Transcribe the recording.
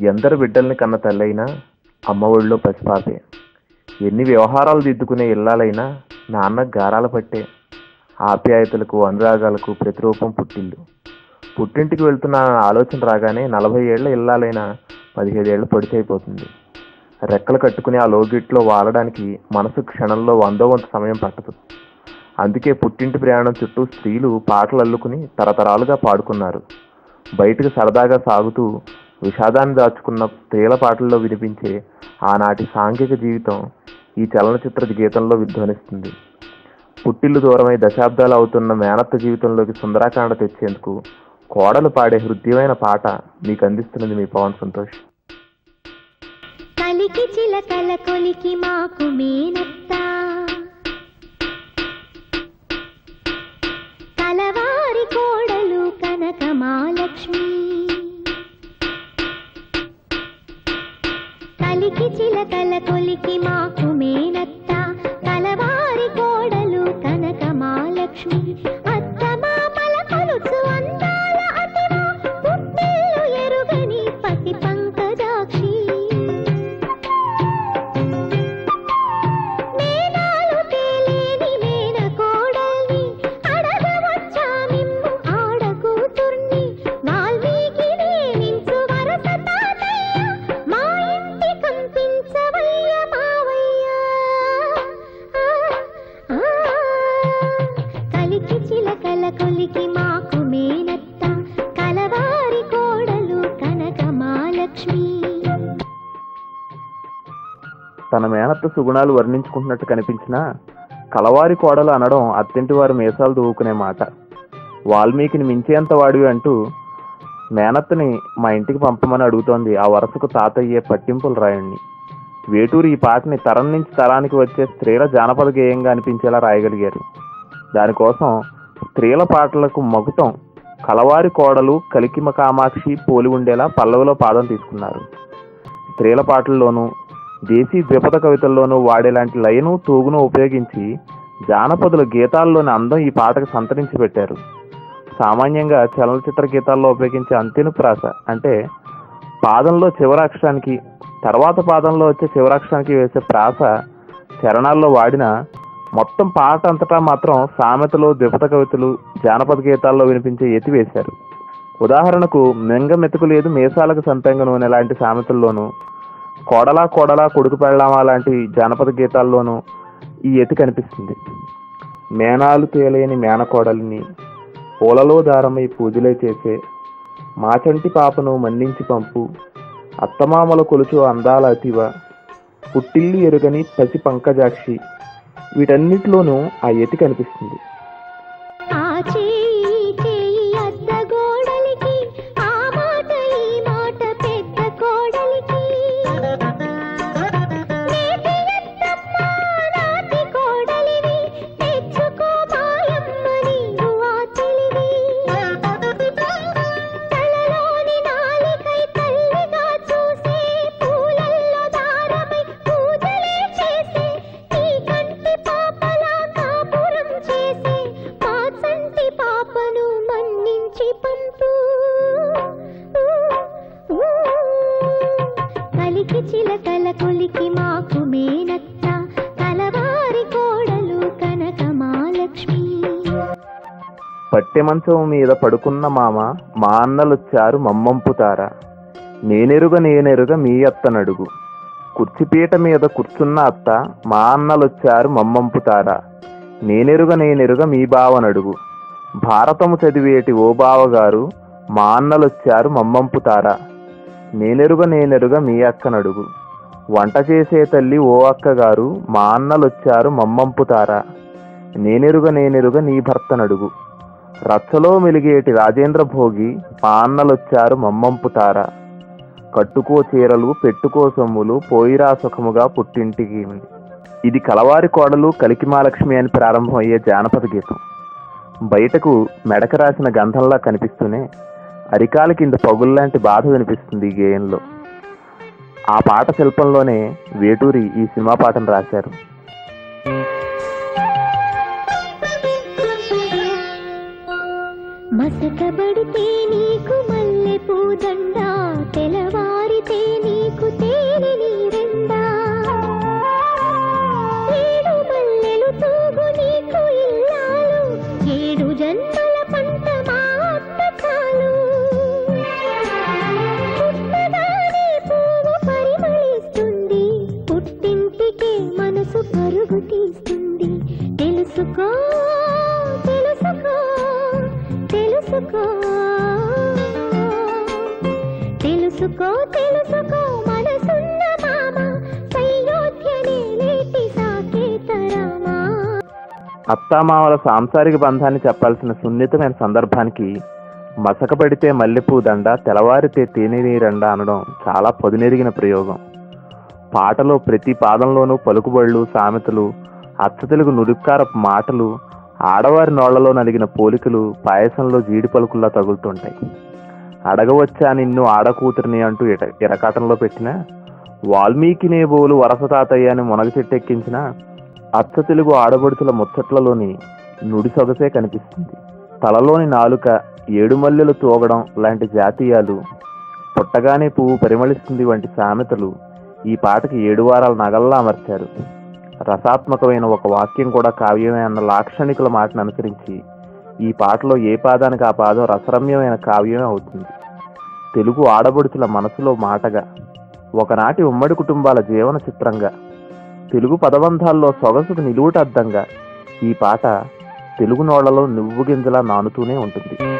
ఎందరు బిడ్డల్ని కన్న తల్లైనా అమ్మ ఒడిలో పసిపాపే. ఎన్ని వ్యవహారాలు దిద్దుకునే ఇల్లాలైనా నాన్న గారాల పట్టే. ఆప్యాయతలకు అనురాగాలకు ప్రతిరూపం పుట్టిల్లు పుట్టింటికి వెళ్తున్న ఆలోచన రాగానే నలభై ఏళ్ళ ఇల్లాలైనా పదిహేడేళ్ళు పొడిచైపోతుంది. రెక్కలు కట్టుకుని ఆ లోగిట్లో వాలడానికి మనసు క్షణంలో వందో వంత సమయం పట్టదు. అందుకే పుట్టింటి ప్రయాణం చుట్టూ స్త్రీలు పాటలు అల్లుకుని తరతరాలుగా పాడుకున్నారు. బయటకు సరదాగా సాగుతూ విషాదాన్ని దాచుకున్న స్త్రీల పాటల్లో వినిపించే ఆనాటి సాంఘిక జీవితం ఈ చలనచిత్ర గీతంలో విధ్వనిస్తుంది. పుట్టిల్లు దూరమై దశాబ్దాలు అవుతున్న మేనత్త జీవితంలోకి సుందరాకాండ తెచ్చేందుకు కోడలు పాడే హృదయమైన పాట మీకు అందిస్తున్నది మీ పవన్ సంతోష్. కలికి చిలకల కొలికి మాకు మేనత్త కొలికి మా తన మేనత్త సుగుణాలు వర్ణించుకుంటున్నట్టు కనిపించినా కలవారి కోడలు అనడం అత్తింటి వారి మీసాలు దూకునే మాట. వాల్మీకిని మించేంత వాడివి అంటూ మేనత్తని మా ఇంటికి పంపమని అడుగుతోంది ఆ వరుసకు తాతయ్యే పట్టింపుల రాయుణ్ణి. వేటూరు ఈ పాటని తరం నుంచి తరానికి వచ్చే స్త్రీల జానపద గేయంగా అనిపించేలా రాయగలిగారు. దానికోసం స్త్రీల పాటలకు మగుతం కలవారి కోడలు కలికిమ కామాక్షి పోలి ఉండేలా పల్లవిలో పాదం తీసుకున్నారు. స్త్రీల పాటల్లోనూ దేశీ ద్విపద కవితల్లోనూ వాడేలాంటి లయను తూగును ఉపయోగించి జానపదుల గీతాల్లోని అందం ఈ పాటకు సంతరించి పెట్టారు. సామాన్యంగా చలనచిత్ర గీతాల్లో ఉపయోగించే అంతిను ప్రాస అంటే పాదంలో చివరాక్షరానికి తర్వాత పాదంలో వచ్చే చివరాక్షరానికి వేసే ప్రాస చరణాల్లో వాడిన మొత్తం పాట అంతటా మాత్రం సామెతలు ద్విపద కవితలు జానపద గీతాల్లో వినిపించే ఎత్తి వేశారు. ఉదాహరణకు మెంగ మెతుకు లేదు మీసాలకు సంపెంగ నూనె లాంటి సామెతల్లోనూ కోడలా కోడలా కొడుకు పెళ్ళామా లాంటి జానపద గీతాల్లోనూ ఈ ఎతి కనిపిస్తుంది. మేనాలు తేలేని మేనకోడలిని పూలలో దారమై పూజలే చేసే మాచంటి పాపను మన్నించి పంపు అత్తమామల కొలుచు అందాల అతివ పుట్టిల్లి ఎరుగని పసి పంకజాక్షి వీటన్నిటిలోనూ ఆ ఎతి కనిపిస్తుంది. పట్టె మంచం మీద పడుకున్న మామ మా అన్నలొచ్చారు మమ్మంపుతారా. నేనెరుగ నేనెరుగ మీ అత్తనడుగు. కుర్చీపీట మీద కూర్చున్న అత్త మా అన్నలొచ్చారు మమ్మంపుతారా. నేనెరుగ నేనెరుగ మీ బావనడుగు. భారతము చదివేటి ఓ బావగారు మా అన్నలొచ్చారు మమ్మంపుతారా. నేనెరుగ నేనెరుగ మీ అక్కనడుగు. వంట చేసే తల్లి ఓ అక్కగారు మా అన్నలొచ్చారు మమ్మంపుతారా. నేనెరుగ నేనెరుగ నీ భర్తనడుగు. రచ్చలో మెలిగేటి రాజేంద్ర భోగి పాన్నలొచ్చారు మమ్మంపుతార కట్టుకో చీరలు పెట్టుకో సొమ్ములు పోయిరా సుఖముగా పుట్టింటికి ఇది కలవారి కోడలు కలికిమాలక్ష్మి అని ప్రారంభమయ్యే జానపద గీతం. బయటకు మెడక రాసిన గంధంలా కనిపిస్తూనే అరికాల కింద పగుల్లాంటి బాధ వినిపిస్తుంది ఈ గేయంలో. ఆ పాట శిల్పంలోనే వేటూరి ఈ సినిమా పాటను రాశారు. మసకబడితే నీకు తెలుసుకో మనసున్న మామ సయోధ్యనే సాకేతరామా అత్తామామల సాంసారిక బంధాన్ని చెప్పాల్సిన సున్నితమైన సందర్భానికి మసక పెడితే మల్లెపూ దండ తెలవారితే తేనెనీరండ అనడం చాలా పొదినెరిగిన ప్రయోగం. పాటలో ప్రతి పాదంలోనూ పలుకుబళ్ళు సామెతలు అచ్చతెలుగు నుడికారపు మాటలు ఆడవారి నోళ్ళలో నలిగిన పోలికలు పాయసంలో జీడి పలుకుల్లా తగులుతుంటాయి. అడగవచ్చా నిన్ను ఆడకూతురిని అంటూ ఇట ఇరకాటంలో పెట్టిన? వాల్మీకినే బోలు వరస తాతయ్య అని మునగ చెట్టెక్కించిన అచ్చ తెలుగు ఆడబడుచుల ముచ్చట్లలోని నుడి సొగసే కనిపిస్తుంది. తలలోని నాలుక ఏడుమల్లెలు తూగడం లాంటి జాతీయాలు పుట్టగానే పువ్వు పరిమళిస్తుంది వంటి సామెతలు ఈ పాటకి ఏడు వారాల నగల్లా అమర్చారు. రసాత్మకమైన ఒక వాక్యం కూడా కావ్యమే అన్న లాక్షణికుల మాటను అనుసరించి ఈ పాటలో ఏ పాదానికి ఆ పాదం రసరమ్యమైన కావ్యమే అవుతుంది. తెలుగు ఆడబడుచుల మనసులో మాటగా ఒకనాటి ఉమ్మడి కుటుంబాల జీవన చిత్రంగా తెలుగు పదబంధాల్లో సొగసుకు నిలువుటద్దంగా ఈ పాట తెలుగు నోళ్ళలో నువ్వు గింజలా నానుతూనే ఉంటుంది.